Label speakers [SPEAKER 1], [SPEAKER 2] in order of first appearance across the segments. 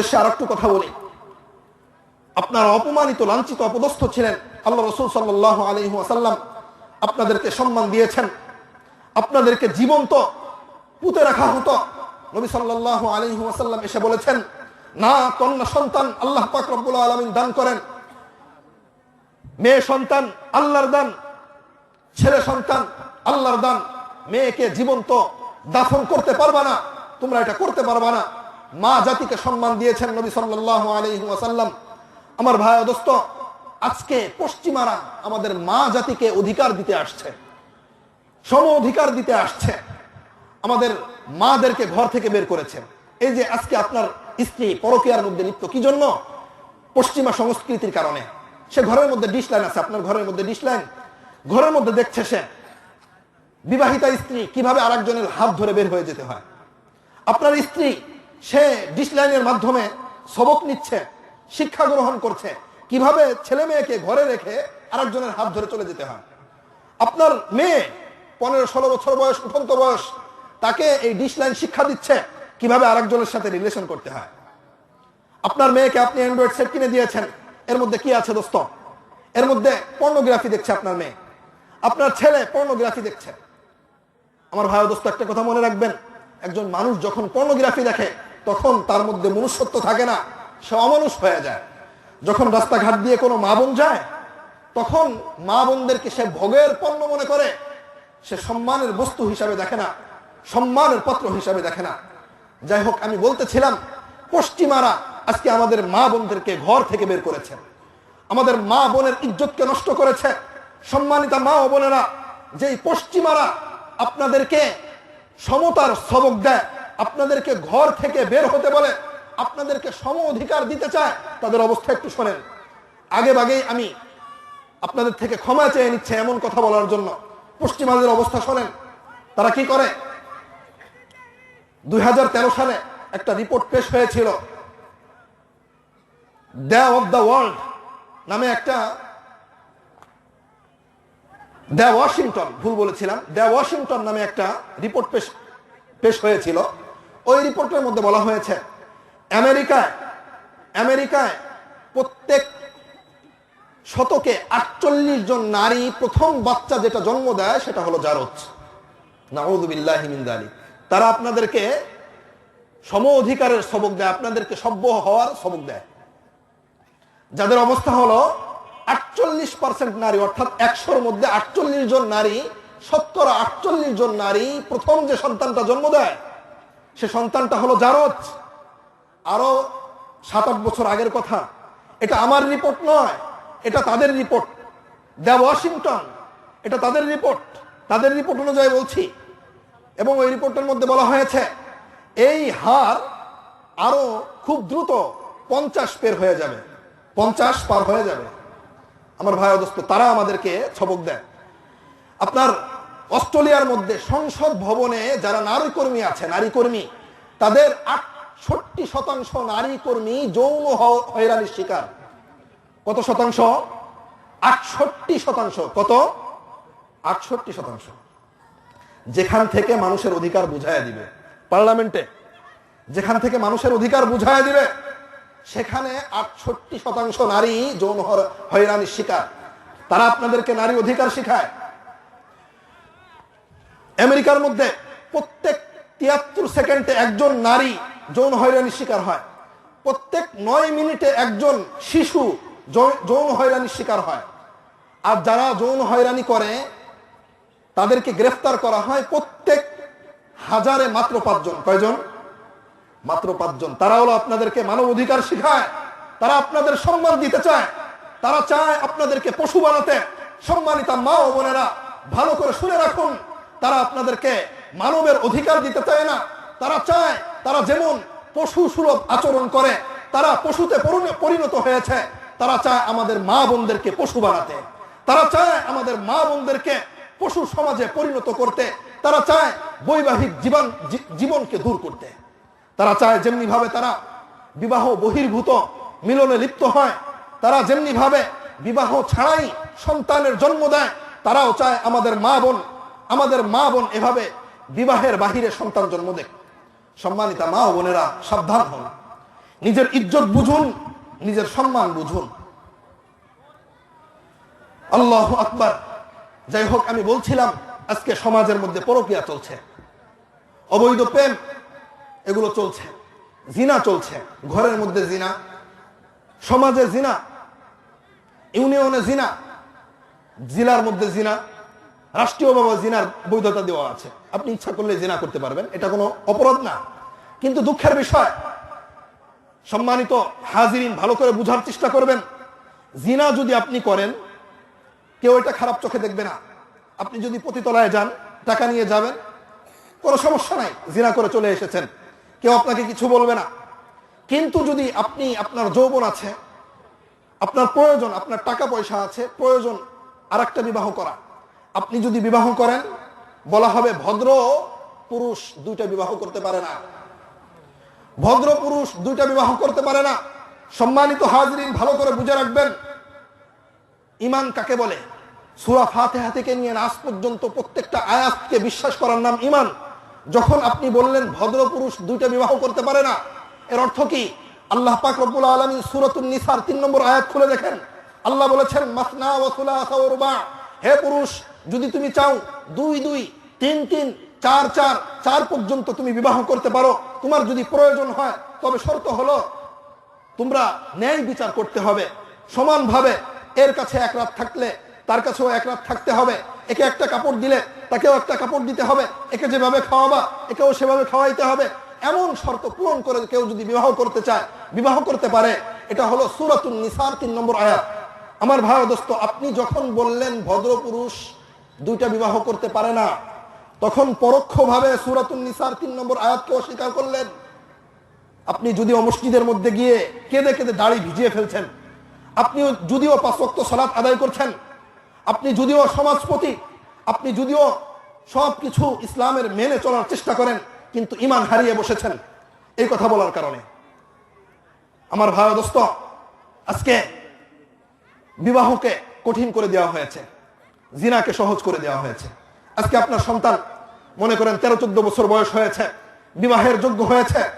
[SPEAKER 1] উদ্দেশ্যে আর একটু কথা বলি। আপনারা অপমানিত, লাঞ্ছিত, অপদস্থ ছিলেন। আল্লাহ রসুল সাল্লাহ আলহি আসাল্লাম আপনাদেরকে সম্মান দিয়েছেন। আপনাদেরকে জীবন্ত পুঁতে রাখা হতো। নবী সাল্লাহ আলহি আসাল্লাম এসে বলেছেন, না কন্যা সন্তান আল্লাহ পাক আলমিন দান করেন। মেয়ে সন্তান আল্লাহর দান। ছেলে সন্তান আল্লাহর দান। মেয়েকে জীবন্ত দাফন করতে পারবা না। তোমরা এটা করতে পারবা না। মা জাতিকে সম্মান দিয়েছেন নবী সাল্লাল্লাহু আলাইহি ওয়াসাল্লাম। আমার ভাই দোস্ত, আজকে পশ্চিমারা আমাদের মা জাতিকে অধিকার দিতে আসছে। সম অধিকার দিতে আসছে। আমাদের মাদেরকে ঘর থেকে বের করেছে। এই যে আজকে আপনার স্ত্রী পরকীয়ার মধ্যে লিপ্ত, কি জন্য? পশ্চিমা সংস্কৃতির কারণে। সে ঘরের মধ্যে ডিশ লাইন আছে, আপনার ঘরের মধ্যে ডিশ লাইন ঘরের মধ্যে দেখছে সে বিবাহিতা স্ত্রী কীভাবে আরেকজনের হাত ধরে বের হয়ে যেতে হয়। আপনার স্ত্রী সে ডিশ লাইনের মাধ্যমে সবক নিচ্ছে, শিক্ষা গ্রহণ করছে। কীভাবে ছেলে মেয়েকে ঘরে রেখে আরেকজনের হাত ধরে চলে যেতে হয়? আপনার মেয়ে পনেরো, ষোলো বছর বয়স, উঠন্ত বয়স, তাকে এই ডিশ লাইন শিক্ষা দিচ্ছে, কীভাবে আরেকজনের সাথে রিলেশন করতে হয়? আপনার মেয়েকে আপনি অ্যান্ড্রয়েড সেট কিনে দিয়েছেন, এর মধ্যে কি আছে দোস্ত? এর মধ্যে পর্নোগ্রাফি দেখছে আপনার মেয়ে। আপনার ছেলে পর্নোগ্রাফি দেখছে। আমার ভাই দোস্ত একটা কথা মনে রাখবেন, একজন মানুষ যখন পর্নোগ্রাফি দেখে তখন তার মধ্যে মনুষ্যত্ব থাকে না, সে অমানুষ হয়ে যায়। যখন রাস্তাঘাট দিয়ে কোনো মা বোন যায়, তখন মা বোনদেরকে সে ভোগের পণ্য মনে করে। সে সম্মানের বস্তু হিসাবে দেখে না, সম্মানের পত্র হিসাবে দেখে না। যাই হোক, আমি বলতেছিলাম, পশ্চিমারা আজকে আমাদের মা বোনদেরকে ঘর থেকে বের করেছে। আমাদের মা বোনের ইজ্জতকে নষ্ট করেছে। সম্মানিতা মা ও বোনেরা, যেই পশ্চিমারা আপনাদেরকে সমতার সবক দেয় আপনাদেরকে ঘর থেকে বের হতে বলে, আপনাদেরকে সম অধিকার দিতে চায়, তাদের অবস্থা একটু শোনেন। আগে বাগেই আমি আপনাদের থেকে ক্ষমা চেয়ে নিচ্ছে এমন কথা বলার জন্য। পশ্চিমাদের অবস্থা শোনেন, তারা কি করে? দু হাজার তেরো সালে একটা রিপোর্ট পেশ হয়েছিল। দ্য অফ দ্য ওয়ার্ল্ড নামে একটা দ্য ওয়াশিংটন, ভুল বলেছিলাম, দ্য ওয়াশিংটন নামে একটা রিপোর্ট পেশ পেশ হয়েছিল। ওই রিপোর্টের মধ্যে বলা হয়েছে, আমেরিকায় আমেরিকায় প্রত্যেক শতকে আটচল্লিশ জন নারী প্রথম বাচ্চা যেটা জন্ম দেয় সেটা হলো জারজ। নাউদুবিল্লাহ মিনদালি তারা আপনাদেরকে সম অধিকারের সবক দেয়, আপনাদেরকে সভ্য হওয়ার সবক দেয়। যাদের অবস্থা হলো আটচল্লিশ পার্সেন্ট নারী, অর্থাৎ একশোর মধ্যে আটচল্লিশ জন নারী, সত্তর আটচল্লিশ জন নারী প্রথম যে সন্তানটা জন্ম দেয় সে সন্তানটা হলো জারজ আরও সাত, আট বছর আগের কথা। এটা আমার রিপোর্ট নয়, এটা তাদের রিপোর্ট। দ্য ওয়াশিংটন, এটা তাদের রিপোর্ট। তাদের রিপোর্ট অনুযায়ী বলছি। এবং ওই রিপোর্টের মধ্যে বলা হয়েছে, এই হার আরও খুব দ্রুত পঞ্চাশ পের হয়ে যাবে। পঞ্চাশ পার হয়ে যাবে। আমার ভাই দোস্ত, তারা আমাদেরকে ছবক দেয়। আপনার অস্ট্রেলিয়ার মধ্যে সংসদ ভবনে যারা নারী কর্মী আছে নারী কর্মী তাদের আটষট্টি শতাংশ নারী কর্মী যৌন হয়রানির শিকার। কত শতাংশ? আটষট্টি শতাংশ। কত? আটষট্টি শতাংশ। যেখান থেকে মানুষের অধিকার বুঝাইয়া দিবে। পার্লামেন্টে যেখান থেকে মানুষের অধিকার বুঝাইয়া দিবে, সেখানে আটষট্টি শতাংশ নারী যৌন হয়রানির শিকার। তারা আপনাদেরকে নারী অধিকার শিখায়। আমেরিকার মধ্যে প্রত্যেক তিয়াত্তর সেকেন্ডে একজন নারী যৌন হয়রানির শিকার হয়। প্রত্যেক নয় মিনিটে একজন শিশু যৌন হয়রানির শিকার হয়। আর যারা যৌন হয়রানি করে, তাদেরকে গ্রেফতার করা হয় প্রত্যেক হাজারে মাত্র পাঁচজন। কয়জন? মাত্র পাঁচজন। তারা হলো আপনাদেরকে মানব অধিকার শিখায়। তারা আপনাদের সম্মান দিতে চায়। তারা চায় আপনাদেরকে পশু বানাতে। সম্মানিতা মা ও বোনেরা, ভালো করে শুনে রাখুন। তারা আপনাদেরকে মানবের অধিকার দিতে চায় না। তারা চায় তারা যেমন পশু সুলভ আচরণ করে, তারা পশুতে পরিণত হয়েছে। তারা চায় আমাদের মা বোনদেরকে পশু বানাতে। তারা চায় আমাদের মা বোনদেরকে পশু সমাজে পরিণত করতে। তারা চায় বৈবাহিক জীবন জীবনকে দূর করতে। তারা চায় যেমনি ভাবে তারা বিবাহ বহির্ভূত, মিলনে লিপ্ত হয়, তারা যেমনি ভাবে বিবাহ ছাড়াই সন্তানের জন্ম দেয়, তারাও চায় আমাদের মা বোন আমাদের মা বোন এভাবে বিবাহের বাহিরে সন্তান জন্ম দেয় সম্মানিতা মা ও বোনেরা, সাবধান হন। নিজের ইজ্জত বুঝুন, নিজের সম্মান বুঝুন। আল্লাহ আকবার। যাই হোক, আমি বলছিলাম, আজকে সমাজের মধ্যে পরকিয়া চলছে। অবৈধ প্রেম, এগুলো চলছে। জিনা চলছে। ঘরের মধ্যে জিনা, সমাজে জিনা, ইউনিয়নে জিনা, জেলার মধ্যে জিনা রাষ্ট্রীয়ভাবে জিনার বৈধতা দেওয়া আছে। আপনি ইচ্ছা করলে জিনা করতে পারবেন, এটা কোনো অপরাধ না। কিন্তু দুঃখের বিষয়, সম্মানিত হাজিরিন, ভালো করে বুঝার চেষ্টা করবেন। জিনা যদি আপনি করেন, কেউ এটা খারাপ চোখে দেখবে না। আপনি যদি পতিতলায় যান, টাকা নিয়ে যাবেন, কোনো সমস্যা নাই, জিনা করে চলে এসেছেন। কেউ আপনাকে কিছু বলবে না। কিন্তু যদি আপনি, আপনার যৌবন আছে, আপনার প্রয়োজন, আপনার টাকা পয়সা আছে, প্রয়োজন আর বিবাহ করা। আপনি যদি বিবাহ করেন, বলা হবে ভদ্র পুরুষ দুইটা বিবাহ করতে পারে না। ভদ্র পুরুষ দুইটা বিবাহ করতে পারে না। সম্মানিত হাজরিন, ভালো করে বুঝে রাখবেন। ইমান কাকে বলে? সুরা ফাতেহা থেকে নিয়ে আজ পর্যন্ত প্রত্যেকটা আয়াতকে বিশ্বাস করার নাম ইমান। যখন আপনি বললেন ভদ্র পুরুষ দুইটা বিবাহ করতে পারে না, এর অর্থ কি? আল্লাহ পাক রব্বুল আলামিন সূরাতুন নিসার তিন নম্বর আয়াত খুলে দেখেন। আল্লাহ বলেছেন, মাসনা হে পুরুষ যদি তুমি চাও দুই দুই, তিন তিন, চার চার চার পর্যন্ত তুমি বিবাহ করতে পারো, তোমার যদি প্রয়োজন হয়, তবে শর্ত হলো তোমরা ন্যায় বিচার করতে হবে, সমানভাবে। এর কাছে এক রাত থাকলে, তার কাছেও এক রাত থাকতে হবে। একে একটা কাপড় দিলে, তাকেও একটা কাপড় দিতে হবে। একে যেভাবে খাওয়াবা, একেও সেভাবে খাওয়াইতে হবে। এমন শর্ত পূরণ করে কেউ যদি বিবাহ করতে চায়, বিবাহ করতে পারে। এটা হলো সুরাতুন নিসার তিন নম্বর আয়াত। আমার ভাই দোস্ত, আপনি যখন বললেন ভদ্রপুরুষ পুরুষ দুইটা বিবাহ করতে পারে না। তখন পরোক্ষভাবে সুরাতুন নিসার তিন নম্বর আয়াতকে অস্বীকার করলেন। আপনি যদিও মসজিদের মধ্যে গিয়ে কেঁদে কেঁদে দাড়ি ভিজিয়ে ফেলছেন আপনি যদিও পাঁচক্ত সলাৎ আদায় করছেন, আপনি যদিও সমাজপতি, আপনি যদিও সব কিছু ইসলামের মেনে চলার চেষ্টা করেন, কিন্তু ইমান হারিয়ে বসেছেন। এই কথা বলার কারণে। আমার ভাই দোস্ত, আজকে বিবাহকে কঠিন করে দেওয়া হয়েছে। জিনাকে সহজ করে দেওয়া হয়েছে। আজকে আপনার সন্তান, মনে করেন তেরো, চোদ্দ বছর বয়স হয়েছে, বিবাহের যোগ্য হয়েছে,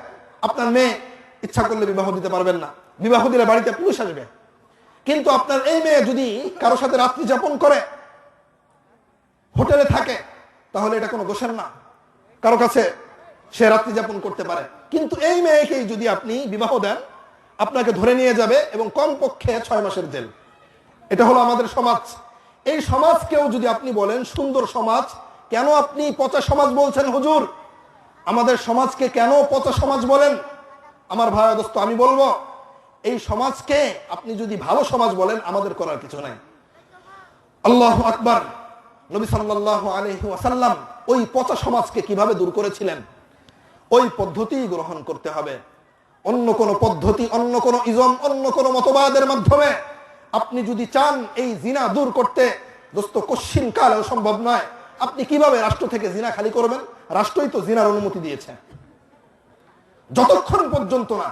[SPEAKER 1] আপনার মেয়ে ইচ্ছা করলে বিবাহ দিতে পারবেন না। বিবাহ দিলে বাড়িতে পুলিশ আসবে। কিন্তু আপনার এই মেয়ে যদি কারোর সাথে রাত্রি যাপন করে, হোটেলে থাকে, তাহলে এটা কোনো দোষের না। কারও কাছে সে রাত্রি যাপন করতে পারে। কিন্তু এই মেয়েকেই যদি আপনি বিবাহ দেন, আপনাকে ধরে নিয়ে যাবে এবং কমপক্ষে ছয় মাসের জেল। এটা হলো আমাদের সমাজ। এই সমাজকেও যদি আপনি বলেন, সুন্দর সমাজ, কেন আপনি পচা সমাজ বলছেন হুজুর? আমাদের সমাজকে কেন পচা সমাজ বলেন? আমার ভাই দোস্ত, আমি বলব, এই সমাজকে আপনি যদি ভালো সমাজ বলেন, আমাদের করার কিছু নাই। আল্লাহ আকবার, নবী সাল্লাল্লাহু আলাইহি ওয়াসাল্লাম ওই পচা সমাজকে কীভাবে দূর করেছিলেন? ওই পদ্ধতি গ্রহণ করতে হবে। অন্য কোন পদ্ধতি, অন্য কোন ইজম, অন্য কোন মতবাদের মাধ্যমে আপনি যদি চান এই জিনা দূর করতে, দোস্ত, কশ্চিন কালেও সম্ভব নয়। আপনি কীভাবে রাষ্ট্র থেকে জিনা খালি করবেন? রাষ্ট্রই তো জিনার অনুমতি দিয়েছে। যতক্ষণ পর্যন্ত না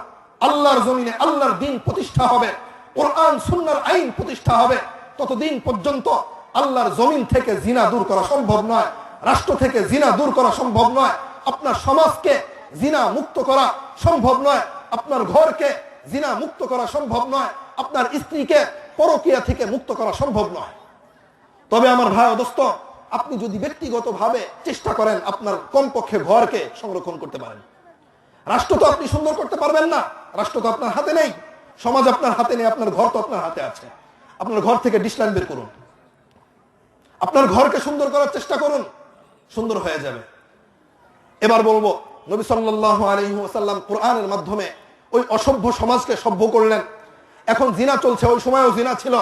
[SPEAKER 1] আল্লাহর জমিনে আল্লাহর দিন প্রতিষ্ঠা হবে, কোরআন, সুন্নার আইন প্রতিষ্ঠা হবে, ততদিন পর্যন্ত আল্লাহর জমিন থেকে জিনা দূর করা সম্ভব নয়, রাষ্ট্র থেকে জিনা দূর করা সম্ভব নয়, আপনার সমাজকে জিনা মুক্ত করা সম্ভব নয়, আপনার ঘরকে জিনা মুক্ত করা সম্ভব নয়, আপনার স্ত্রীকে পরকিয়া থেকে মুক্ত করা সম্ভব নয়। তবে আমার ভাই দোস্ত, আপনি যদি ব্যক্তিগতভাবে চেষ্টা করেন আপনার কমপক্ষে ঘরকে সংরক্ষণ করতে পারেন। রাষ্ট্র তো আপনি সুন্দর করতে পারবেন না। রাষ্ট্র তো আপনার হাতে নেই। সমাজ আপনার হাতে নেই, আপনার ঘর তো আপনার হাতে আছে। আপনার ঘর থেকে ডিসলাইন বের করুন। আপনার ঘরকে সুন্দর করার চেষ্টা করুন, সুন্দর হয়ে যাবে। এবার বলব, নবী সাল্লাল্লাহু আলাইহি কোরআনের মাধ্যমে ওই অসভ্য সমাজকে সভ্য করলেন। এখন জিনা চলছে, ওই সময়ও জিনা ছিল।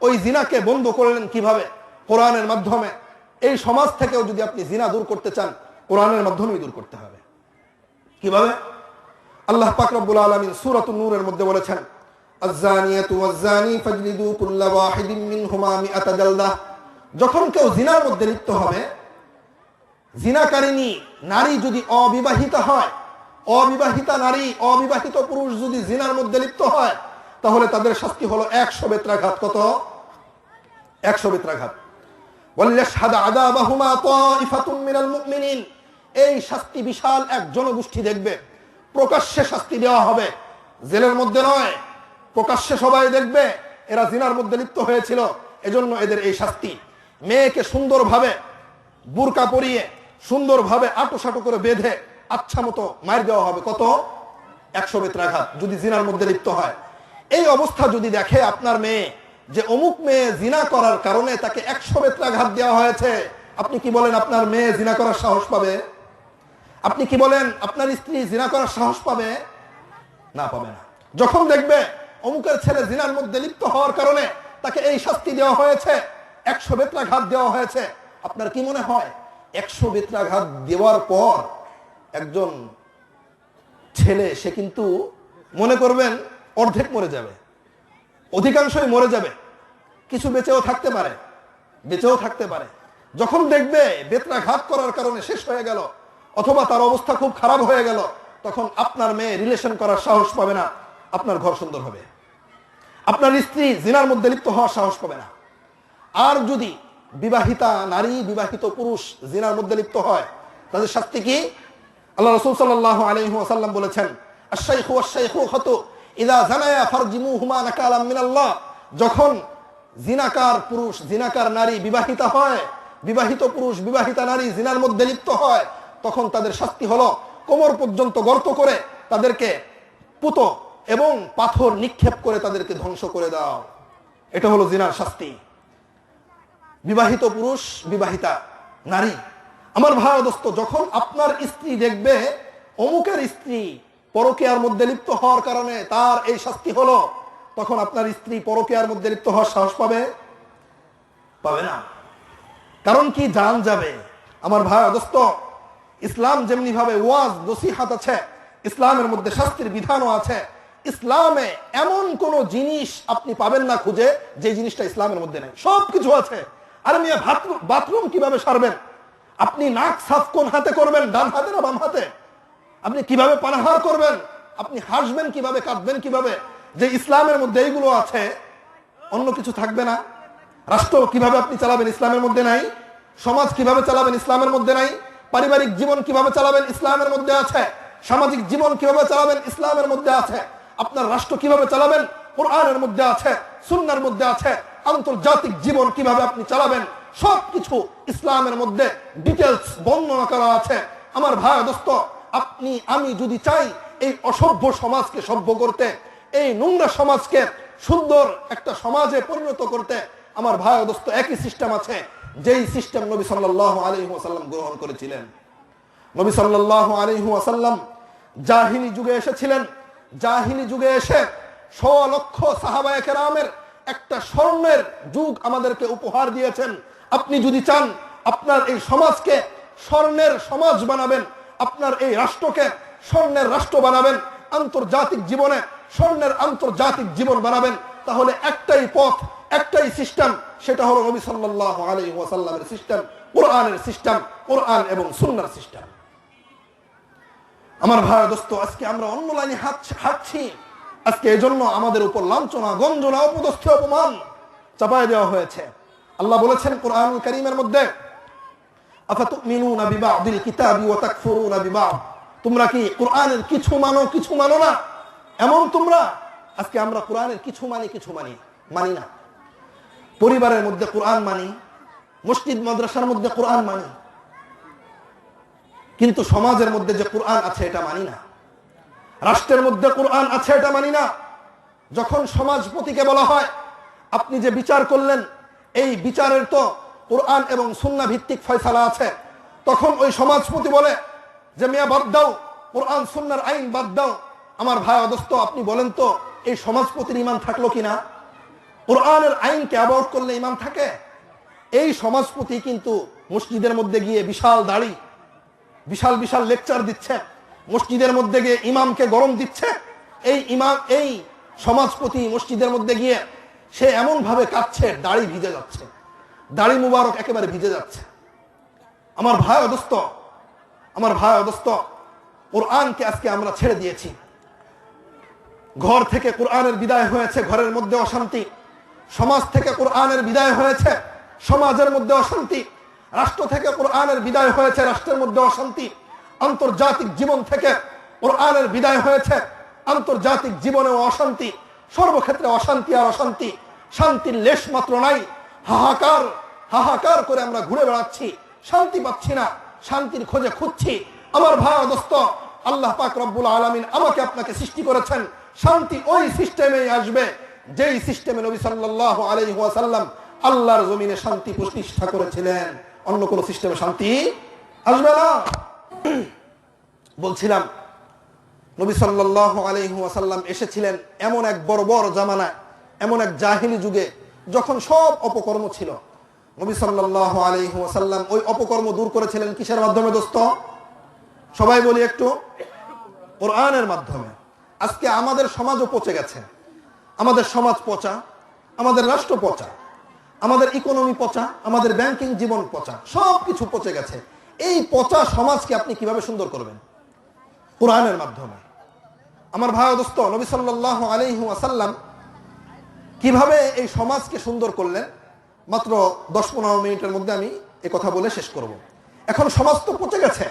[SPEAKER 1] ওই জিনাকে বন্ধ করলেন কীভাবে? কোরআনের মাধ্যমে। এই সমাজ থেকেও যদি আপনি জিনা দূর করতে চান, কোরআনের মাধ্যমেই দূর করতে হবে। কীভাবে? আল্লাহ পাক রব্বুল আলামিন সূরাতুন নূরের মধ্যে বলেছেন আয-যানিয়াতু ওয়াজ-যানি ফাজলিদু কুল্লা ওয়াহিদিন মিনহুমা মিআতা জালদাহ যখন কেউ জিনার মধ্যে লিপ্ত হবে জিনাকারিনী নারী যদি অবিবাহিতা হয়, অবিবাহিতা নারী, অবিবাহিত পুরুষ যদি জিনার মধ্যে লিপ্ত হয় তাহলে তাদের শাস্তি হলো একশো বেত্রাঘাত কত? একশো বেত্রাঘাত এই শাস্তি বিশাল এক জনগোষ্ঠী দেখবে। প্রকাশ্যে শাস্তি দেওয়া হবে। জেলের মধ্যে নয়, প্রকাশ্যে সবাই দেখবে। এরা জিনার মধ্যে লিপ্ত হয়েছিল। এজন্য এদের এই শাস্তি। মেয়েকে সুন্দরভাবে বুরকা পরিয়ে সুন্দরভাবে আটো সাটো করে বেঁধে আচ্ছা মতো মার দেওয়া হবে। কত? একশো বেত্রাঘাত যদি জিনার মধ্যে লিপ্ত হয়। এই অবস্থা যদি দেখে আপনার মেয়ে যে অমুক মেয়ে জিনা করার কারণে তাকে একশো বেত্রাঘাত দেওয়া হয়েছে, আপনি কি বলেন আপনার মেয়ে জিনা করার সাহস পাবে? আপনি কি বলেন আপনার স্ত্রী জিনা করার সাহস পাবে? না পাবে না। যখন দেখবে অমুকের ছেলে জিনার মধ্যে লিপ্ত হওয়ার কারণে তাকে এই শাস্তি দেওয়া হয়েছে, একশো বেত্রাঘাত দেওয়া হয়েছে, আপনার কি মনে হয়? একশো বেত্রাঘাত দেওয়ার পর একজন ছেলে, সে কিন্তু মনে করবেন অর্ধেক মরে যাবে। অধিকাংশই মরে যাবে। কিছু বেঁচেও থাকতে পারে। বেঁচেও থাকতে পারে। যখন দেখবে বেত্রাঘাত করার কারণে শেষ হয়ে গেল, অথবা তার অবস্থা খুব খারাপ হয়ে গেল, তখন আপনার মেয়ে রিলেশন করার সাহস পাবে না। আপনার ঘর সুন্দর হবে। আপনার স্ত্রী জিনার মধ্যে লিপ্ত হওয়ার সাহস পাবে না। আর যদি বিবাহিতা, নারী, বিবাহিত পুরুষ জিনার মধ্যে লিপ্ত হয়, তাদের শাস্তি কি? আল্লাহ রসুল সাল্লাহ আলাইহি ওয়াসাল্লাম বলেছেন আশাইখু আশাইখু হত ইদা যখন জিনাকার পুরুষ, জিনাকার নারী বিবাহিতা হয়, বিবাহিত পুরুষ, বিবাহিতা নারী জিনার মধ্যে লিপ্ত হয়, তখন তাদের শাস্তি হলো কোমর পর্যন্ত গর্ত করে তাদেরকে পুতো এবং পাথর নিক্ষেপ করে তাদেরকে ধ্বংস করে দাও। এটা হলো জিনার শাস্তি। বিবাহিত পুরুষ, বিবাহিতা নারী। আমার ভাই, দোস্ত, যখন আপনার স্ত্রী দেখবে, অমুকের স্ত্রী পরকেয়ার মধ্যে লিপ্ত হওয়ার কারণে তার এই শাস্তি হলো। তখন আপনার স্ত্রী পরকেয়ার মধ্যে লিপ্ত হওয়ার সাহস পাবে? পাবে না। কারণ কি? জান যাবে। আমার ভাই দোস্ত ইসলাম যেমনি ভাবে ওয়াজ, নসিহাত আছে, ইসলামের মধ্যে শাস্তির বিধানও আছে। ইসলামে এমন কোন জিনিস আপনি পাবেন না খুঁজে যে জিনিসটা ইসলামের মধ্যে নেই। সবকিছু আছে। আর মিয়া বাথরুম কীভাবে সারবেন? আপনি নাক সাফ কোন হাতে করবেন? ডান হাতে না বাম হাতে? আপনি কীভাবে পানাহার করবেন? আপনি হাসবেন কীভাবে, কাঁদবেন কীভাবে? যে ইসলামের মধ্যে এইগুলো আছে, অন্য কিছু থাকবে না। রাষ্ট্র কীভাবে আপনি চালাবেন ইসলামের মধ্যে নাই? সমাজ কীভাবে চালাবেন ইসলামের মধ্যে নাই? পারিবারিক জীবন কীভাবে চালাবেন ইসলামের মধ্যে আছে? সামাজিক জীবন কীভাবে চালাবেন ইসলামের মধ্যে আছে? আপনার রাষ্ট্র কীভাবে চালাবেন? কোরআনের মধ্যে আছে, সুন্নার মধ্যে আছে। আন্তর্জাতিক জীবন কীভাবে আপনি চালাবেন? সবকিছু ইসলামের মধ্যে ডিটেলস বর্ণনা করা আছে। আমার ভাই, দোস্ত আপনি, আমি যদি চাই এই অসভ্য সমাজকে সভ্য করতে, এই নোংরা সমাজকে সুন্দর একটা সমাজে পরিণত করতে, আমার ভাই দোস্ত একই সিস্টেম আছে, যেই সিস্টেম নবী সাল্লাহ আলী ওয়াসাল্লাম গ্রহণ করেছিলেন। নবী সাল্লাহ আলী ওয়াসাল্লাম জাহিনী যুগে এসেছিলেন। জাহিনী যুগে এসে ছ লক্ষ সাহাবায়কের আমের একটা স্বর্ণের যুগ আমাদেরকে উপহার দিয়েছেন। আপনি যদি চান, আপনার এই সমাজকে স্বর্ণের সমাজ বানাবেন। আপনার এই রাষ্ট্রকে স্বর্ণের রাষ্ট্র বানাবেন, আন্তর্জাতিক জীবনে স্বর্ণের আন্তর্জাতিক জীবন বানাবেন, তাহলে একটাই পথ, একটাই সিস্টেম, সেটা হলো নবী সাল্লাহ আলী ওয়াসাল্লামের সিস্টেম, কোরআনের সিস্টেম, কোরআন এবং সুন্নার সিস্টেম। আমার ভাই দোস্ত, আজকে আমরা অন্য লাইনে হাঁটছি আজকে এজন্য আমাদের উপর লাঞ্ছনা, গঞ্জনা, অপদস্থ, অপমান চাপায় দেওয়া হয়েছে। আল্লাহ বলেছেন কোরআন করিমের মধ্যে তোমরা কি কোরআনের কিছু মানো কিছু মানো না? এমন তোমরা? আজকে আমরা কোরআনের কিছু মানি কিছু মানি মানি না। পরিবারের মধ্যে কোরআন মানি, মসজিদ, মাদ্রাসার মধ্যে কোরআন মানি। কিন্তু সমাজের মধ্যে যে কোরআন আছে, এটা মানি না। রাষ্ট্রের মধ্যে কোরআন আছে, এটা মানি না। যখন সমাজপতিকে বলা হয়, আপনি যে বিচার করলেন, এই বিচারের তো কোরআন এবং সুন্না ভিত্তিক ফয়সালা আছে। তখন ওই সমাজপতি বলে, যে মিয়া, বাদ দাও, কোরআন, সুন্নার আইন বাদ দাও। আমার ভাই অদস্ত আপনি বলেন তো, এই সমাজপতির ইমান থাকল কিনা? কোরআনের আইনকে অ্যাবাউট করলে ইমান থাকে। এই সমাজপতি কিন্তু মসজিদের মধ্যে গিয়ে বিশাল দাড়ি, বিশাল বিশাল লেকচার দিচ্ছে, মসজিদের মধ্যে গিয়ে ইমামকে গরম দিচ্ছে। এই ইমাম, এই সমাজপতি মসজিদের মধ্যে গিয়ে সে এমন ভাবে কাঁদছে, দাড়ি ভিজে যাচ্ছে। দাড়ি মুবারক একেবারে ভিজে যাচ্ছে। আমার ভাই অদস্ত, আমার ভাই অদস্ত, কোরআনকে আজকে আমরা ছেড়ে দিয়েছি। ঘর থেকে কোরআনের বিদায় হয়েছে, ঘরের মধ্যে অশান্তি। সমাজ থেকে কোরআনের বিদায় হয়েছে, সমাজের মধ্যে অশান্তি। রাষ্ট্র থেকে কোরআনের বিদায় হয়েছে, রাষ্ট্রের মধ্যে অশান্তি। আন্তর্জাতিক জীবন থেকে কোরআনের বিদায় হয়েছে, আন্তর্জাতিক জীবনেও অশান্তি। সর্বক্ষেত্রে অশান্তি আর অশান্তি। শান্তির লেশ মাত্র নাই, হাহাকার। হাহাকার করে আমরা ঘুরে বেড়াচ্ছি, শান্তি পাচ্ছি না, শান্তির খোঁজে খুঁজছি। আমার ভাই দোস্ত, আল্লাহ পাক রব্বুল আলমিন আমাকে আপনাকে সৃষ্টি করেছেন। শান্তি ওই সিস্টেমেই আসবে, যেই সিস্টেমে নবী সাল্লাহ আলাইহি ওয়াসাল্লাম আল্লাহর জমিনে শান্তি প্রতিষ্ঠা করেছিলেন। অন্য কোন সিস্টেমে শান্তি আসবে না। বলছিলাম, নবী সাল্লাহ আলাইহি ওয়াসাল্লাম এসেছিলেন এমন এক বড় বড় জামানায়, এমন এক জাহিলি যুগে, যখন সব অপকর্ম ছিল। নবী সাল্লাহ আলাইহি ওয়াসাল্লাম ওই অপকর্ম দূর করেছিলেন কিসের মাধ্যমে দোস্ত? সবাই বলি একটু। কোরআনের মাধ্যমে। আজকে আমাদের সমাজও পচে গেছে। আমাদের সমাজ পচা, আমাদের রাষ্ট্র পচা, আমাদের ইকোনমি পচা, আমাদের ব্যাংকিং জীবন পচা সব কিছু পচে গেছে। এই পচা সমাজকে আপনি কীভাবে সুন্দর করবেন? কোরআনের মাধ্যমে। আমার ভাই দোস্ত, নবী সাল্লাহ আলাইহু আসাল্লাম কীভাবে এই সমাজকে সুন্দর করলেন? মাত্র দশ পনেরো মিনিটের মধ্যে আমি এ কথা বলে শেষ করব। এখন সমাজ তো পচে গেছে।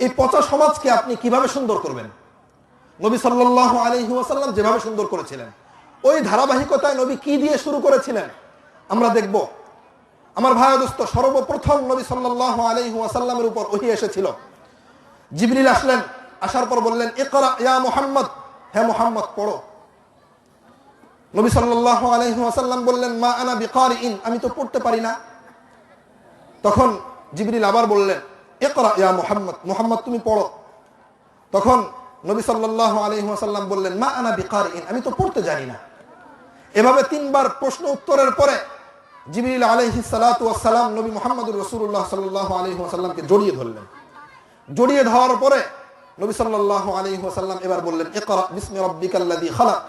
[SPEAKER 1] এই পচা সমাজকে আপনি কীভাবে সুন্দর করবেন? নবী সাল্লাহ আলহি যেভাবে সুন্দর করেছিলেন, ওই ধারাবাহিকতায় নবী কি দিয়ে শুরু করেছিলেন? আমরা দেখব। আমার ভাই দোস্ত, সর্বপ্রথম নবী সাল্লাহ আলহি উপর ওহি এসেছিল। জিবরিল আসলেন, আসার পর বললেন, ইকরা ইয়া মোহাম্মদ। হ্যাঁ মোহাম্মদ, পড়ো। নবী সাল্লাহ আলহি বললেন, মা আনা বিকারি ইন আমি তো পড়তে পারি না। তখন জিবরিল আবার বললেন, ইকরা ইয়া মোহাম্মদ মোহাম্মদ তুমি পড়ো। তখন নবী সাল্লাহ আলহিহাসাল্লাম বললেন, মা আনা বিকার ইন আমি তো পড়তে জানি না। এভাবে তিনবার প্রশ্ন উত্তরের পরে জিবিল আলহি সালাম নবী মোহাম্মদুর রসুল্লাহ সাল্লাহ আলহিহাসাল্লামকে জড়িয়ে ধরলেন। জড়িয়ে ধরার পরে নবী সাল্লাহ আলহিহাসাল্লাম এবার বললেন, ইকরা বিসমি রব্বিকাল্লাযী খালাক।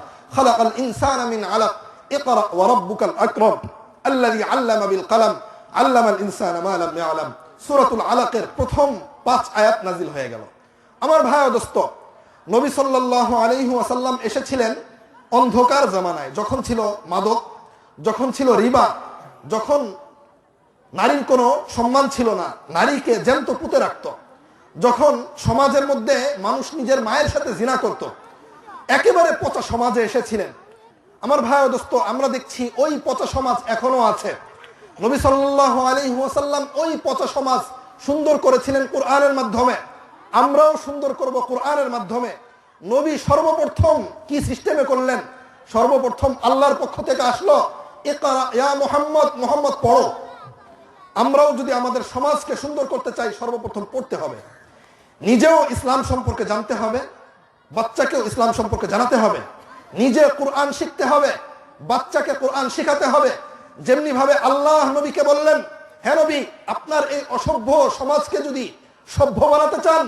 [SPEAKER 1] আলাক, ইকরা ওয়া রাব্বুকাল আকরাম, আল্লাযী আল্লামা বিল কলম, আল্লামাল ইনসানা মা লাম ইয়ালাম। আলাকের প্রথম আয়াত হয়ে গেল। আমার ভাই দোস্ত, নবী এসেছিলেন অন্ধকার জামানায়। যখন ছিল মাদক, যখন ছিল রিবা, যখন নারীর কোনো সম্মান ছিল না, নারীকে জ্যান্ত পুঁতে রাখত। যখন সমাজের মধ্যে মানুষ নিজের মায়ের সাথে জিনা করত একেবারে পচা সমাজে এসেছিলেন। আমার ভাই দোস্ত, আমরা দেখছি ওই পচা সমাজ এখনও আছে। নবী সাল্লাহ আলহি ওয়াসাল্লাম ওই পচা সমাজ সুন্দর করেছিলেন কোরআনের মাধ্যমে। আমরাও সুন্দর করব কোরআনের মাধ্যমে। নবী সর্বপ্রথম কি সিস্টেমে করলেন? সর্বপ্রথম আল্লাহর পক্ষ থেকে আসলো মোহাম্মদ মোহাম্মদ পড়ো। আমরাও যদি আমাদের সমাজকে সুন্দর করতে চাই, সর্বপ্রথম পড়তে হবে। নিজেও ইসলাম সম্পর্কে জানতে হবে। বাচ্চাকেও ইসলাম সম্পর্কে জানাতে হবে। নিজে কোরআন শিখতে হবে, বাচ্চাকে কোরআন শিখাতে হবে। যেমনি ভাবে আল্লাহ নবীকে বললেন হ্যাঁ নবী, আপনার এই অসভ্য সমাজকে যদি সভ্য বানাতে চান,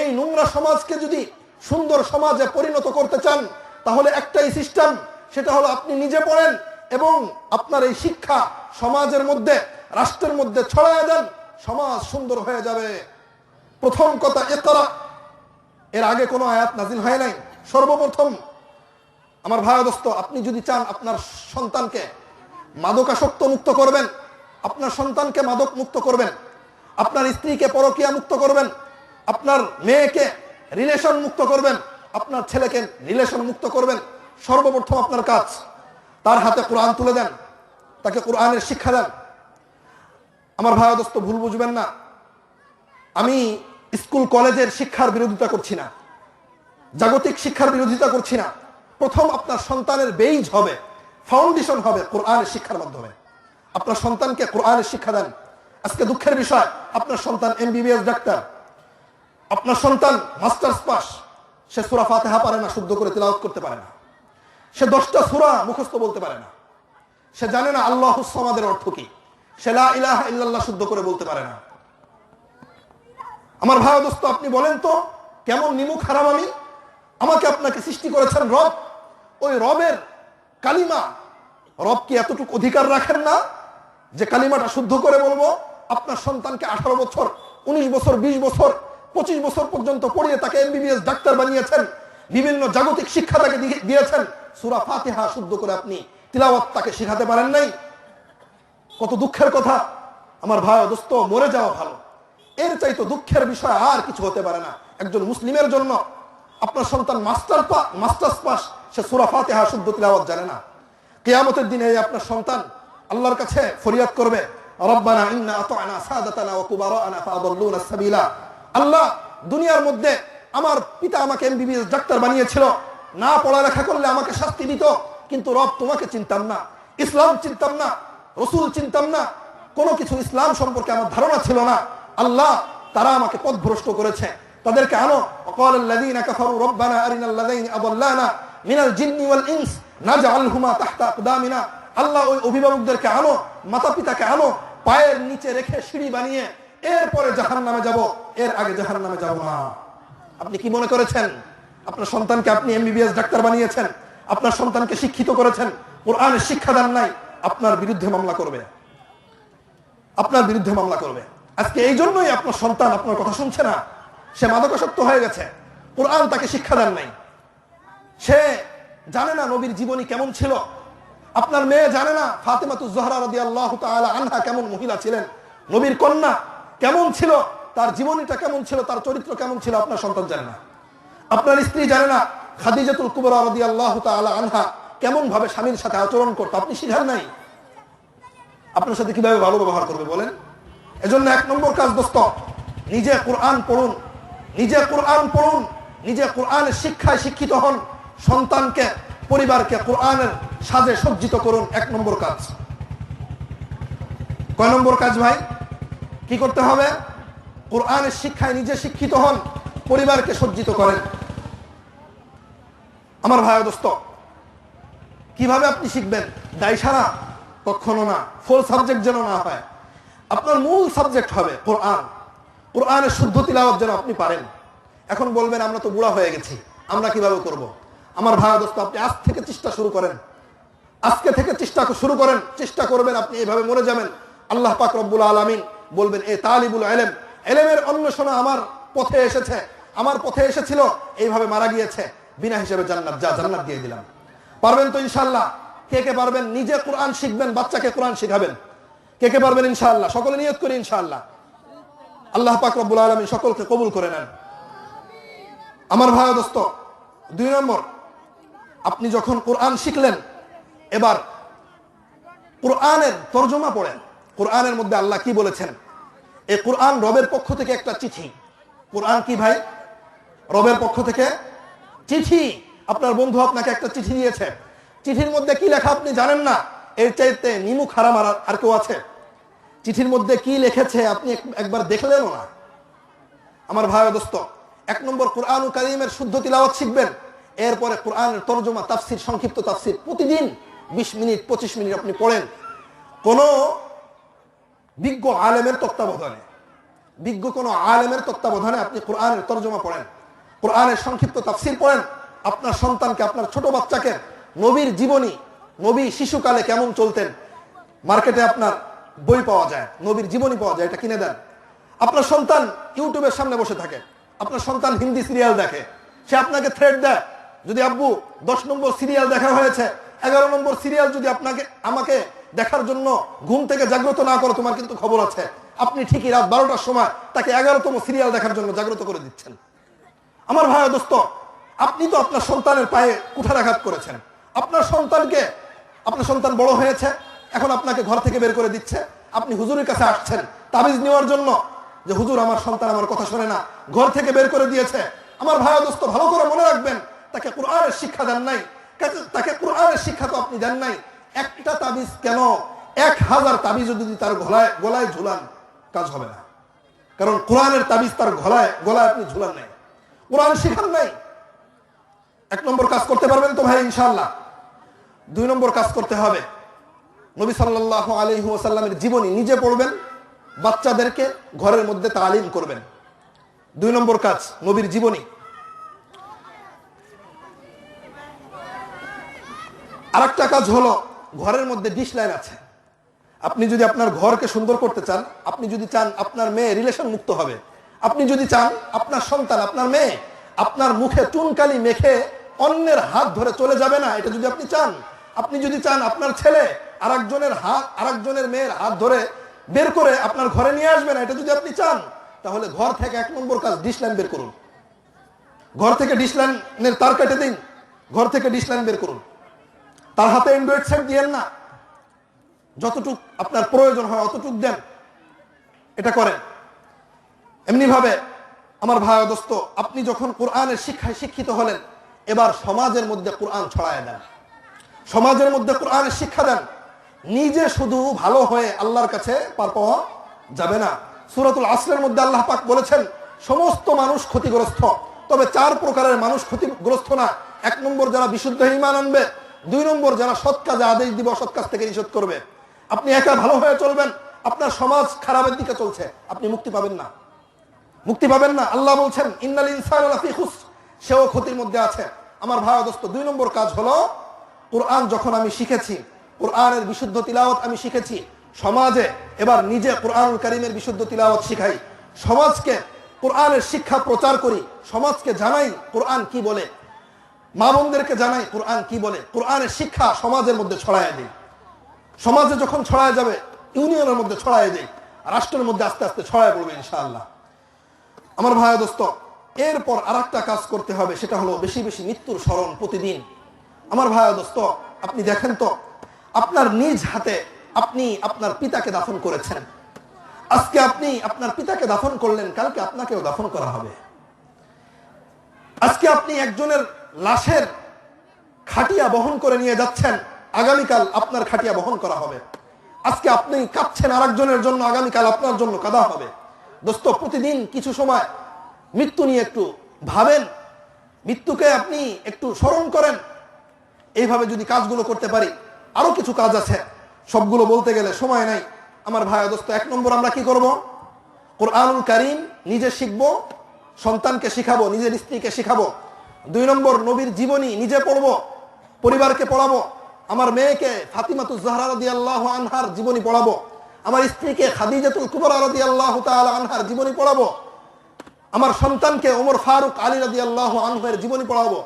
[SPEAKER 1] এই নোংরা সমাজকে যদি সুন্দর সমাজে পরিণত করতে চান, তাহলে একটাই সিস্টেম, সেটা হলো আপনি নিজে পড়েন এবং আপনার এই শিক্ষা সমাজের মধ্যে, রাষ্ট্রের মধ্যে ছড়ায় দেন, সমাজ সুন্দর হয়ে যাবে। প্রথম কথা একরা এর আগে কোনো আয়াত নাজিল হয় নাই? সর্বপ্রথম, আমার ভাই দোস্ত, আপনি যদি চান আপনার সন্তানকে মাদকাসক্ত মুক্ত করবেন, আপনার সন্তানকে মাদক মুক্ত করবেন, আপনার স্ত্রীকে পরকিয়া মুক্ত করবেন, আপনার মেয়েকে রিলেশন মুক্ত করবেন, আপনার ছেলেকে রিলেশন মুক্ত করবেন, সর্বপ্রথম আপনার কাজ, তার হাতে কোরআন তুলে দেন, তাকে কোরআনের শিক্ষা দেন। আমার ভাই দোস্ত, ভুল বুঝবেন না। আমি স্কুল কলেজের শিক্ষার বিরোধিতা করছি না। জাগতিক শিক্ষার বিরোধিতা করছি না। প্রথম আপনার সন্তানের বেইজ হবে, ফাউন্ডেশন হবে কোরআনের শিক্ষার মাধ্যমে। আপনার সন্তানকে কোরআনের শিক্ষা দেন। আজকে দুঃখের বিষয়, আপনার সন্তান এমবিবিএস ডাক্তার। আপনার সন্তান মাস্টার্স পাস। সে সুরা ফাতেহা পারে না, শুদ্ধ করে তিলাওয়াত করতে পারে না। সে দশটা সুরা মুখস্থ বলতে পারে না। সে জানে না আল্লাহ সমাদের অর্থ কি। সে লা ইলাহা ইল্লাল্লাহ শুদ্ধ করে বলতে পারে না। আমার ভাই দোস্ত, আপনি বলেন তো, কেমন নিমুখ হারাম আমি? আমাকে আপনাকে সৃষ্টি করেছেন রব। ওই রবের কালিমা রব কি এতটুকু অধিকার রাখেন না যে কালিমাটা শুদ্ধ করে বলব, আপনার সন্তানকে আঠারো বছর, উনিশ বছর ২০ বছর, পঁচিশ বছর পর্যন্ত পড়িয়ে তাকে এমবিবিএস ডাক্তার বানিয়েছেন, বিভিন্ন জাগতিক শিক্ষা তাকে দিয়েছেন। সুরা ফাতেহা শুদ্ধ করে আপনি তিলাওয়াত তাকে শিখাতে পারেন নাই। কত দুঃখের কথা। আমার ভাই দোস্ত, মরে যাওয়া ভালো। এর চাইতো দুঃখের বিষয় আর কিছু হতে পারে না। একজন মুসলিমের জন্য আপনার সন্তান মাস্টার মাস্টার্স পাস, সে সুরা ফাতিহা শুদ্ধ তিলাওয়াত জানে না। কিয়ামতের দিনে আপনার সন্তান আল্লাহর কাছে ফরিয়াদ করবে, রব্বানা ইন্না আতানা সাদাতানা ওয়া কুবারানা ফাআদাল্লুনা সাবিলা। আল্লাহ দুনিয়ার মধ্যে আমার পিতা আমাকে এমবিবিএস ডাক্তার বানিয়েছিল। না পড়ালেখা করলে আমাকে শাস্তি দিত, কিন্তু রব তোমাকে চিনতাম না। ইসলাম চিনতাম না, রসুল চিনতাম না। কোনো কিছু ইসলাম সম্পর্কে আমার ধারণা ছিল না। আল্লাহ তারা আমাকে পথভ্রষ্ট করেছে তাদেরকে আনো وقال الذين كفروا ربنا أرنا الذين أضلانا من الجن والإنس نجعلهما تحت أقدامنا আল্লাহ ওই অভিভাবকদেরকে আনো মাতা পিতাকে আনো পায়ের নিচে রেখে সিঁড়ি বানিয়ে এরপরে জাহান নামে যাব এর আগে জাহান নামে যাব না আপনি কি মনে করেছেন আপনার সন্তানকে আপনি এমবিবিএস ডাক্তার বানিয়েছেন আপনার সন্তানকে শিক্ষিত করেছেন কোরআনের শিক্ষা দেন নাই আপনার বিরুদ্ধে মামলা করবে আপনার বিরুদ্ধে মামলা করবে আজকে এই জন্যই আপনার সন্তান আপনার কথা শুনছে না। সে মাদকাসক্ত হয়ে গেছে। কোরআন তাকে শিক্ষা দেন নাই। সে জানে না নবীর জীবনী কেমন ছিল। আপনার মেয়ে জানে না ফাতেমাতু জহরা রদি আনহা কেমন মহিলা ছিলেন। নবীর কন্যা কেমন ছিল, তার জীবনীটা কেমন ছিল, তার চরিত্র কেমন ছিল, আপনার সন্তান জানে না। আপনার স্ত্রী জানে না খাদিজাতুল কুবরা রদি আল্লাহ আনহা কেমন ভাবে স্বামীর সাথে আচরণ করতো, আপনি শিখার নাই। আপনার সাথে কীভাবে ভালো ব্যবহার করবে বলেন? এজন্য এক নম্বর কাজ দোস্ত, নিজে কোরআন পড়ুন। নিজে কোরআন পড়ুন, নিজে কোরআনের শিক্ষায় শিক্ষিত হন। সন্তানকে, পরিবারকে কোরআনের সাজে সজ্জিত করুন, এক নম্বর কাজ। কয় নম্বর কাজ ভাই? কি করতে হবে? কোরআনের শিক্ষায় নিজে শিক্ষিত হন, পরিবারকে সজ্জিত করেন। আমার ভাই দোস্ত, কীভাবে আপনি শিখবেন? দায় সারা কখনো না। ফুল সাবজেক্ট যেন না হয়। আপনার মূল সাবজেক্ট হবে কোরআন কোরআনের শুদ্ধ তিলাওয়াত যেন আপনি পারেন। এখন বলবেন, আমরা তো বুড়া হয়ে গেছি, আমরা কীভাবে করব। আমার ভাই দোস্ত, আপনি আজ থেকে চেষ্টা শুরু করেন। আজকে থেকে চেষ্টা শুরু করেন, চেষ্টা করবেন আপনি এইভাবে মরে যাবেন। আল্লাহ পাক রব্বুল আলমিন বলবেন, এ তালিবুল এলেম এলেমের অন্বেষণা আমার পথে এসেছে, আমার পথে এসেছিল, এইভাবে মারা গিয়েছে। বিনা হিসেবে জান্নাত, যা জান্নাত দিয়ে দিলাম। পারবেন তো ইনশাল্লাহ কে কে পারবেন? নিজে কোরআন শিখবেন, বাচ্চাকে কোরআন শিখাবেন। কে কে পারবেন ইনশাআল্লাহ? সকলে নিয়ত করি ইনশাআল্লাহ। আল্লাহ পাক রব্বুল আলমী সকলকে কবুল করে নেন। আমার ভাই দোস্ত, দুই নম্বর, আপনি যখন কোরআন শিখলেন, এবার কোরআনের তর্জমা পড়েন। কোরআনের মধ্যে আল্লাহ কি বলেছেন? এই কোরআন রবের পক্ষ থেকে একটা চিঠি। কোরআন কি ভাই? রবের পক্ষ থেকে চিঠি। আপনার বন্ধু আপনাকে একটা চিঠি দিয়েছে। চিঠির মধ্যে কি লেখা আপনি জানেন না? এর চাইতে নিমুখ হারাম আর আর কেউ আছে? চিঠির মধ্যে কি লিখেছে আপনি এক- একবার দেখলেনও না। আমার ভাই দোস্ত, এক নম্বর কোরআন কালিমের শুদ্ধ তিলাওয়াত শিখবেন, এরপরে কোরআনের তর্জমা, তাফসির, সংক্ষিপ্ত তাফসির, প্রতিদিন বিশ মিনিট, পঁচিশ মিনিট আপনি পড়েন। কোন বিজ্ঞ আলেমের তত্ত্বাবধানে, বিজ্ঞ কোন আলেমের তত্ত্বাবধানে আপনি কোরআনের তর্জমা পড়েন, কোরআনের সংক্ষিপ্ত তাফসির পড়েন, আপনার সন্তানকে, আপনার ছোট বাচ্চাকে, নবীর জীবনী, নবী শিশুকালে কেমন চলতেন, মার্কেটে আপনার বই পাওয়া যায়, নবীর জীবনী পাওয়া যায়, এটা কিনে দেন। আপনার সন্তান ইউটিউবের সামনে বসে থাকে, আপনার সন্তান হিন্দি সিরিয়াল দেখে, সে আপনাকে থ্রেড দেয়, যদি আব্বু দশ নম্বর সিরিয়াল দেখা হয়েছে, এগারো নম্বর সিরিয়াল যদি আপনাকে, আমাকে দেখার জন্য ঘুম থেকে জাগ্রত না করো, তোমার কিন্তু খবর আছে। আপনি ঠিকই রাত বারোটার সময় তাকে এগারোতম সিরিয়াল দেখার জন্য জাগ্রত করে দিচ্ছেন। আমার ভাই দোস্ত, আপনি তো আপনার সন্তানের পায়ে কুঠারাঘাত করেছেন। আপনার সন্তানকে, আপনার সন্তান বড় হয়েছে এখন আপনাকে ঘর থেকে বের করে দিচ্ছে। আপনি হুজুরের কাছে আসছেন, তাবিজ নেওয়ার জন্য। যে হুজুর, আমার সন্তান আমার কথা শোনে না, ঘর থেকে বের করে দিয়েছে। আমার ভাই দোস্ত, ভালো করে মনে রাখবেন, তাকে কোরআনের শিক্ষা দেন নাই। তাকে- কোরআনের শিক্ষা তো আপনি দেন নাই। একটা তাবিজ কেন? এক হাজার তাবিজ যদি তার গলায় গলায় ঝুলান, কাজ হবে না। কারণ কোরআনের তাবিজ তার গলায় গলায় আপনি ঝুলান নাই। কোরআন শিখান নাই। এক নম্বর কাজ করতে পারবেন তো ভাই ইনশাল্লাহ দুই নম্বর কাজ করতে হবে। নবী সাল্লাহ আলহি ওসাল্লামের জীবনী নিজে পড়বেন, বাচ্চাদেরকে ঘরের মধ্যে তালিম করবেন। দুই নম্বর কাজ, নবীর জীবনী। আরেকটা কাজ হলো, ঘরের মধ্যে ডিশ লাইন আছে। আপনি যদি আপনার ঘরকে সুন্দর করতে চান, আপনি যদি চান আপনার মেয়ে রিলেশন মুক্ত হবে, আপনি যদি চান আপনার সন্তান, আপনার মেয়ে আপনার মুখে চুনকালি মেখে অন্যের হাত ধরে চলে যাবে না, এটা যদি আপনি চান, আপনি যদি চান আপনার ছেলে আরেকজনের হাত, আরেকজনের মেয়ের হাত ধরে বের করে আপনার ঘরে নিয়ে আসবেন, এটা যদি আপনি চান, তাহলে ঘর থেকে এক নম্বর কাজ ডিশ লাইন বের করুন। ঘর থেকে ডিশ লাইনের তার কেটে দিন, ঘর থেকে ডিশ লাইন বের করুন। তার হাতে অ্যান্ড্রয়েড সেট দিয়েন না। যতটুক আপনার প্রয়োজন হয় অতটুক দেন। এটা করেন। এমনি ভাবে আমার ভাই দোস্ত, আপনি যখন কোরআনের শিক্ষায় শিক্ষিত হলেন, এবার সমাজের মধ্যে কোরআন ছড়ায় দেন। সমাজের মধ্যে কোরআনের শিক্ষা দেন। নিজে শুধু ভালো হয়ে আল্লাহর কাছে পার পাওয়া যাবে না। সুরাতুল আসলের মধ্যে আল্লাহ পাক বলেছেন, সমস্ত মানুষ ক্ষতিগ্রস্ত। তবে চার প্রকারের মানুষ ক্ষতিগ্রস্ত না। এক নম্বর, যারা বিশুদ্ধ ইমান আনবে। দুই নম্বর, যারা সৎ কাজে আদেশ দিবে অসৎ কাজ থেকে নিষেধ করবে। আপনি একা ভালো হয়ে চলবেন, আপনার সমাজ খারাপের দিকে চলছে। আপনি মুক্তি পাবেন না। মুক্তি পাবেন না। আল্লাহ বলছেন, ইন্নাল ইনসান সেও ক্ষতির মধ্যে আছে। আমার দোস্ত দুই নম্বর কাজ হলো, কোরআন যখন আমি শিখেছি কোরআনের বিশুদ্ধ তিলাওয়াত আমি শিখেছি। সমাজে এবার নিজে কোরআনুল কারিমের বিশুদ্ধ তিলাওয়াত শিখাই। সমাজকে কোরআনের শিক্ষা প্রচার করি, সমাজকে জানাই কোরআন কি বলে। মা বোনদেরকে জানাই কোরআন কি বলে। কোরআনের শিক্ষা সমাজের মধ্যে ছড়ায় দিই। সমাজে যখন ছড়ায় যাবে, ইউনিয়নের মধ্যে ছড়ায় দেয় রাষ্ট্রের মধ্যে আস্তে আস্তে ছড়ায় পড়বে ইনশাআল্লাহ। আমার ভাই দোস্ত, এরপর আর একটা কাজ করতে হবে, সেটা হলো বেশি বেশি মৃত্যুর স্মরণ প্রতিদিন। আমার ভাই দোস্ত, আপনি দেখেন তো আপনার নিজ হাতে আপনি আপনার পিতাকে দাফন করেছেন। আজকে আপনি আপনার পিতাকে দাফন করলেন, কালকে আপনাকেও দাফন করা হবে। আজকে আপনি একজনের লাশের খাটিয়া বহন করে নিয়ে যাচ্ছেন, আগামীকাল আপনার খাটিয়া বহন করা হবে। আজকে আপনি কাঁদছেন আরেকজনের জন্য, আগামীকাল আপনার জন্য কাদা হবে। দোস্ত, প্রতিদিন কিছু সময় মৃত্যু নিয়ে একটু ভাবেন, মৃত্যুকে আপনি একটু স্মরণ করেন। এইভাবে যদি কাজগুলো করতে পারি আরও কিছু কাজ আছে। সবগুলো বলতে গেলে সময় নাই। আমার ভাই দোস্ত, এক নম্বর আমরা কি করব? কোরআনুল কারিম নিজে শিখব, সন্তানকে শিখাবো, নিজের স্ত্রীকে শিখাবো। দুই নম্বর, নবীর জীবনী নিজে পড়ব, পরিবারকে পড়াবো। আমার মেয়েকে ফাতিমাতুজ জাহরা রাদিয়াল্লাহু আনহার জীবনী পড়াবো। আমার স্ত্রীকে খাদিজাতুল কুবরা রাদিয়াল্লাহু তাআলা আনহার জীবনী পড়াবো। আমার সন্তানকে ওমর ফারুক আলী রাদি আল্লাহ আনহের জীবনী পড়াবো।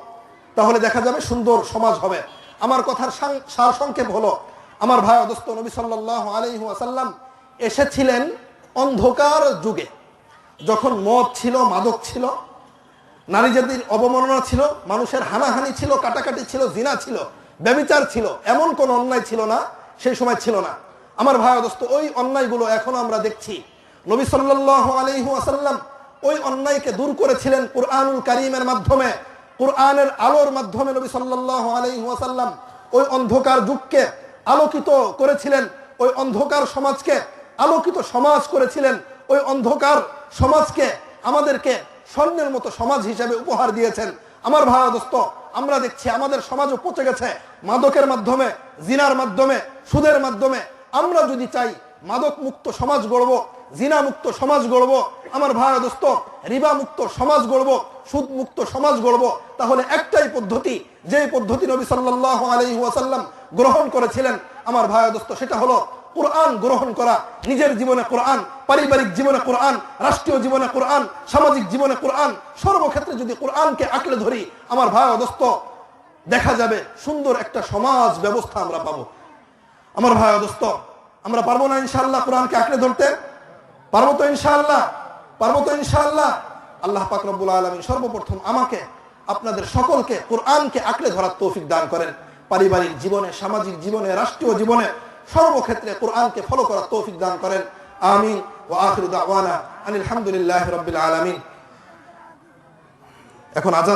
[SPEAKER 1] তাহলে দেখা যাবে সুন্দর সমাজ হবে। আমার কথার সার সংক্ষেপ হলো, আমার ভাই অদস্ত নবী সাল্লাহ আলহি আসাল্লাম এসেছিলেন অন্ধকার যুগে। যখন মদ ছিল, মাদক ছিল নারী জাতির অবমাননা ছিল, মানুষের হানাহানি ছিল, কাটাকাটি ছিল, জিনা ছিল, ব্যবিচার ছিল, এমন কোন অন্যায় ছিল না, সেই সময় ছিল না। আমার ভাই দোস্ত ওই অন্যায়গুলো এখনও আমরা দেখছি। নবী সাল্লাহ আলহু আসাল্লাম ওই অন্যায়কে দূর করেছিলেন কোরআনুল কারিমের মাধ্যমে। কোরআনের আলোর মাধ্যমে নবী সাল্লাহ আলহু আসাল্লাম ওই অন্ধকার যুগকে আলোকিত করেছিলেন, ওই অন্ধকার সমাজকে আলোকিত সমাজ করেছিলেন, ওই অন্ধকার সমাজকে আমাদেরকে স্বর্ণের মতো সমাজ হিসেবে উপহার দিয়েছেন। আমার ভাড়া দোস্ত, আমরা দেখছি আমাদের সমাজও পচে গেছে। মাদকের মাধ্যমে, জিনার মাধ্যমে, সুদের মাধ্যমে। আমরা যদি চাই মাদক মুক্ত সমাজ গড়ব জিনা মুক্ত সমাজ গড়ব, আমার ভাড়া দোস্ত রিবা মুক্ত সমাজ গড়ব সুদ মুক্ত সমাজ গড়ব, তাহলে একটাই পদ্ধতি যে পদ্ধতি নবী সাল্লাহ আলহি ওয়াসাল্লাম গ্রহণ করেছিলেন, আমার ভাড়া দোস্ত, সেটা হলো কোরআন গ্রহণ করা, নিজের জীবনে কোরআন, পারিবারিক জীবনে কোরআন, রাষ্ট্রীয় জীবনে কোরআন, সামাজিক জীবনে কোরআন, সর্বক্ষেত্রে যদি কোরআনকে আঁকড়ে ধরি, আমার ভাই দোস্ত, দেখা যাবে সুন্দর একটা সমাজ ব্যবস্থা আমরা পাবো। আমার ভাই দোস্ত আমরা পারব না ইনশাআল্লাহ কোরআনকে আঁকড়ে ধরতে। পারব তো ইনশাআল্লাহ, পারব তো ইনশাআল্লাহ। আল্লাহ পাক আলমী সর্বপ্রথম আমাকে, আপনাদের সকলকে কোরআনকে আঁকড়ে ধরার তৌফিক দান করেন। পারিবারিক জীবনে, সামাজিক জীবনে, রাষ্ট্রীয় জীবনে সর্বক্ষেত্রে কোরআনকে ফলো করার তৌফিক দান করেন। আমিন। ও আখির দাওয়ানা আনিল রবিল আলমিন। এখন আজান